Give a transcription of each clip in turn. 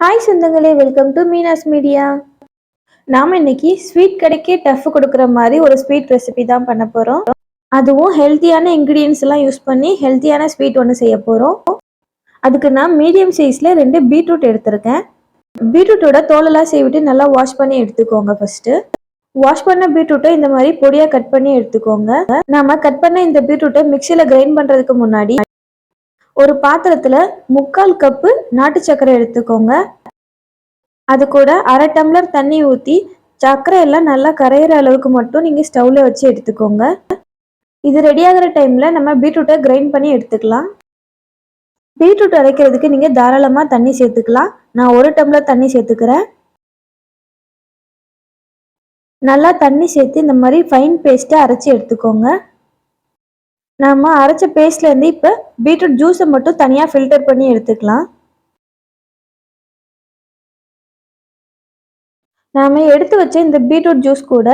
Hi சொந்தங்களே welcome to Meena's media நாம் இன்னைக்கு ஸ்வீட் கடைக்கே டஃப் கொடுக்குற மாதிரி ஒரு ஸ்வீட் ரெசிபி தான் பண்ண போகிறோம் அதுவும் ஹெல்த்தியான இன்க்ரீடியன்ஸ் எல்லாம் யூஸ் பண்ணி ஹெல்த்தியான ஸ்வீட் ஒன்று செய்ய போகிறோம் அதுக்கு நான் மீடியம் சைஸில் ரெண்டு பீட்ரூட் எடுத்திருக்கேன். பீட்ரூட்டோட தோலெல்லாம் செய்விட்டு நல்லா வாஷ் பண்ணி எடுத்துக்கோங்க ஃபஸ்ட்டு வாஷ் பண்ண பீட்ரூட்டை இந்த மாதிரி பொடியாக கட் பண்ணி எடுத்துக்கோங்க. நாம கட் பண்ண இந்த பீட்ரூட்டை மிக்சியில் கிரைண்ட் பண்ணுறதுக்கு முன்னாடி ஒரு பாத்திரத்தில் முக்கால் கப்பு நாட்டு சர்க்கரை எடுத்துக்கோங்க. அது கூட அரை டம்ளர் தண்ணி ஊற்றி சர்க்கரை எல்லாம் நல்லா கரையிற அளவுக்கு மட்டும் நீங்கள் ஸ்டவ்வில் வச்சு எடுத்துக்கோங்க. இது ரெடி ஆகிற டைமில் நம்ம பீட்ரூட்டை கிரைண்ட் பண்ணி எடுத்துக்கலாம். பீட்ரூட் அரைக்கிறதுக்கு நீங்கள் தாராளமாக தண்ணி சேர்த்துக்கலாம். நான் ஒரு டம்ளர் தண்ணி சேர்த்துக்கிறேன். நல்லா தண்ணி சேர்த்து இந்த மாதிரி ஃபைன் பேஸ்ட்டை அரைச்சி எடுத்துக்கோங்க. நம்ம அரைச்ச பேஸ்ட்லேருந்து இப்போ பீட்ரூட் ஜூஸை மட்டும் தனியாக ஃபில்டர் பண்ணி எடுத்துக்கலாம். நாம் எடுத்து வச்ச இந்த பீட்ரூட் ஜூஸ் கூட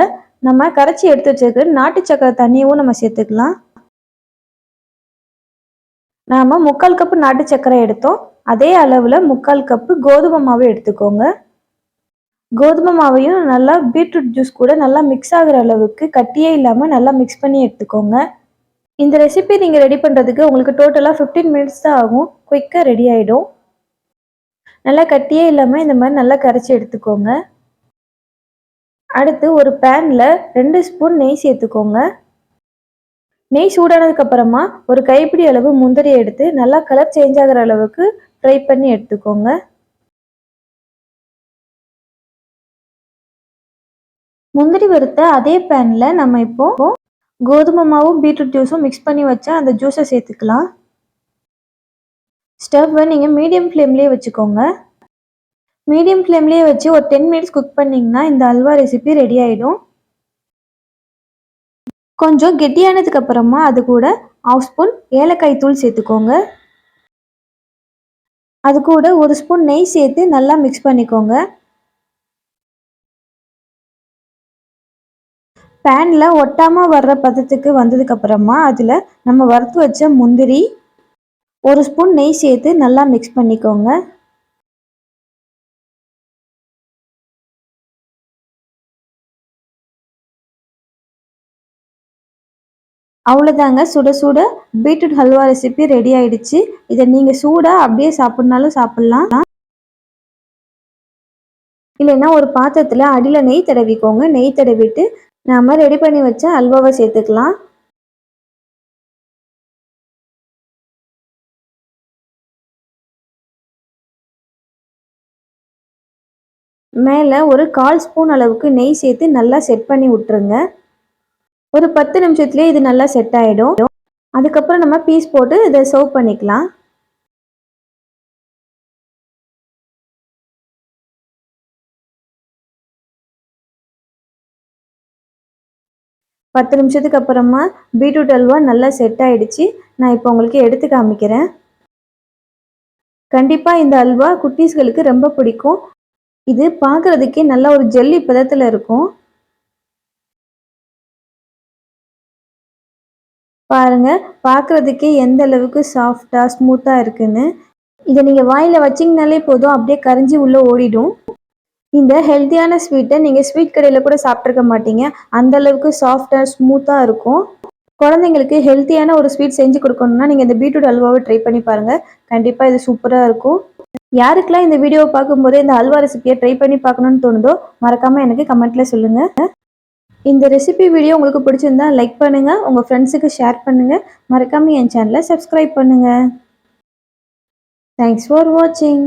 நம்ம கரைச்சி எடுத்து வச்சிருக்க நாட்டு சக்கரை தண்ணியவும் நம்ம சேர்த்துக்கலாம். நாம் முக்கால் கப்பு நாட்டு சக்கரை எடுத்தோம். அதே அளவில் முக்கால் கப்பு கோதுமை மாவு எடுத்துக்கோங்க. கோதுமை மாவையும் நல்லா பீட்ரூட் ஜூஸ் கூட நல்லா மிக்ஸ் ஆகிற அளவுக்கு கட்டியே இல்லாமல் நல்லா மிக்ஸ் பண்ணி எடுத்துக்கோங்க. இந்த ரெசிபி நீங்கள் ரெடி பண்ணுறதுக்கு உங்களுக்கு டோட்டலாக ஃபிஃப்டீன் மினிட்ஸ் தான் ஆகும். குயிக்காக ரெடி ஆகிடும் நல்லா கட்டியே இல்லாமல் இந்த மாதிரி நல்லா கரைச்சி எடுத்துக்கோங்க. அடுத்து ஒரு பேனில் ரெண்டு ஸ்பூன் நெய் சேர்த்துக்கோங்க. நெய் சூடானதுக்கப்புறமா ஒரு கைப்பிடி அளவு முந்திரி எடுத்து நல்லா கலர் சேஞ்ச் ஆகிற அளவுக்கு ஃப்ரை பண்ணி எடுத்துக்கோங்க. முந்திரி வறுத்த அதே பேனில் நம்ம இப்போ கோதுமை மாவும் பீட்ரூட் ஜூஸும் மிக்ஸ் பண்ணி வச்சா அந்த ஜூஸை சேர்த்துக்கலாம். ஸ்டவ்வை நீங்கள் மீடியம் ஃப்ளேம்லேயே வச்சுக்கோங்க. மீடியம் ஃப்ளேம்லேயே வச்சு ஒரு டென் மினிட்ஸ் குக் பண்ணிங்கன்னா இந்த அல்வா ரெசிபி ரெடி ஆகிடும் கொஞ்சம் கெட்டியானதுக்கு அப்புறமா அது கூட ஆஃப் ஸ்பூன் ஏலக்காய் தூள் சேர்த்துக்கோங்க. அது கூட ஒரு ஸ்பூன் நெய் சேர்த்து நல்லா மிக்ஸ் பண்ணிக்கோங்க. பேனில் ஒட்டாமல் வர்ற பதத்துக்கு வந்ததுக்கப்புறமா அதில் நம்ம வறுத்து வச்ச முந்திரி ஒரு ஸ்பூன் நெய் சேர்த்து நல்லா மிக்ஸ் பண்ணிக்கோங்க. அவ்வளோதாங்க சுட சுட பீட்ரூட் ஹல்வா ரெசிபி ரெடி ஆயிடுச்சு. இதை நீங்கள் சூடாக அப்படியே சாப்பிட்னாலும் சாப்பிட்லாம். இல்லைன்னா ஒரு பாத்திரத்தில் அடியில் நெய் தடவிக்கோங்க. நெய் தடவிட்டு நாம் ரெடி பண்ணி வச்ச அல்வாவை சேர்த்துக்கலாம். மேலே ஒரு கால் ஸ்பூன் அளவுக்கு நெய் சேர்த்து நல்லா செட் பண்ணி விட்டுருங்க. ஒரு பத்து நிமிஷத்துலேயே இது நல்லா செட் ஆகிடும் அதுக்கப்புறம் நம்ம பீஸ் போட்டு இதை சர்வ் பண்ணிக்கலாம். பத்து நிமிஷத்துக்கு அப்புறமா பீட்ரூட் அல்வா நல்லா செட் ஆகிடுச்சு நான் இப்போ உங்களுக்கு எடுத்து காமிக்கிறேன். கண்டிப்பாக இந்த அல்வா குட்டீஸ்களுக்கு ரொம்ப பிடிக்கும். இது பார்க்குறதுக்கே நல்ல ஒரு ஜெல்லி பதத்தில் இருக்கும். பாருங்கள் பார்க்குறதுக்கே எந்த அளவுக்கு சாஃப்டாக ஸ்மூத்தாக இருக்குன்னு. இதை நீங்கள் வாயில் வச்சிங்கனாலே போதும் அப்படியே கரைஞ்சி உள்ளே ஓடிடும். இந்த ஹெல்த்தியான ஸ்வீட்டை நீங்கள் ஸ்வீட் கடையில் கூட சாப்பிட்ருக்க மாட்டீங்க. அந்த அளவுக்கு சாஃப்டாக ஸ்மூத்தாக இருக்கும். குழந்தைங்களுக்கு ஹெல்த்தியான ஒரு ஸ்வீட் செஞ்சு கொடுக்கணும்னா நீங்கள் இந்த பீட்ரூட் அல்வாவை ட்ரை பண்ணி பாருங்கள் கண்டிப்பாக இது சூப்பராக இருக்கும். யாருக்கெல்லாம் இந்த வீடியோவை பார்க்கும்போதே இந்த அல்வா ரெசிபியை ட்ரை பண்ணி பார்க்கணுன்னு தோணுதோ மறக்காமல் எனக்கு கமெண்ட்டில் சொல்லுங்கள் இந்த ரெசிபி வீடியோ உங்களுக்கு பிடிச்சிருந்தா லைக் பண்ணுங்கள் உங்கள் ஃப்ரெண்ட்ஸுக்கு ஷேர் பண்ணுங்கள் மறக்காமல் என் சேனலை சப்ஸ்கிரைப் பண்ணுங்கள் தேங்க்ஸ் ஃபார் வாட்சிங்